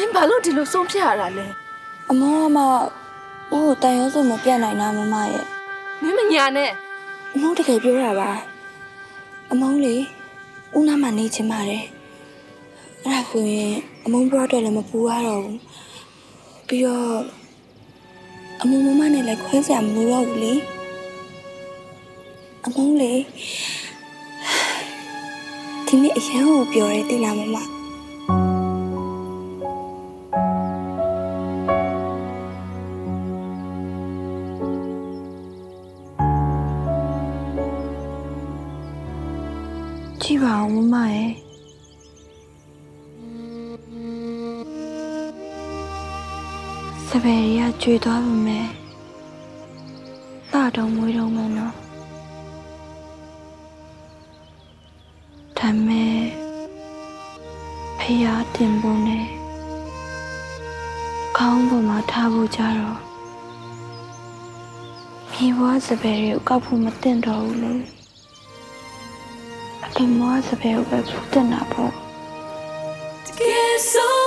မင်းဘာလို့ဒီလိုဆုံးဖြတ်ရတာလဲအမောကမှဦးကိုတန်ရုံးစုမပြတ်နိုင်တာမမရဲ့မင်းမညာနဲ့အမောတကယ်ပြောတာပါအမောလေဦးနာမနေချင်ပါတယ်အဲ့ဒါဆိုရင်အမုံဘရအတွက်လည်းမပူရတော့ဘူးပြီးတော့အမုံမမနဲ့လည်းခွဲစရာမလိုတော့ဘူးလေအမုံလေဒီနေ့အရန်ကိုပြောရဲတိလားမမ ကြည့်ပါဦးမမရဲ့စပယ်ရီကကျွေသွားပါမယ်။တာတော့မွေးတော့မယ်နော်။ဒါမဲ့ဖျားတင်ဖို့နဲ့ခေါင်းပေါ်မှာထားဖို့ကြတော့မြေဘွားစပယ်ရီကိုကောက်ဖို့မသင့်တော့ဘူးလေ။ အဖေမောစပယ်ကိုပဲဖူးတင်တာပေါ့တကယ်ဆို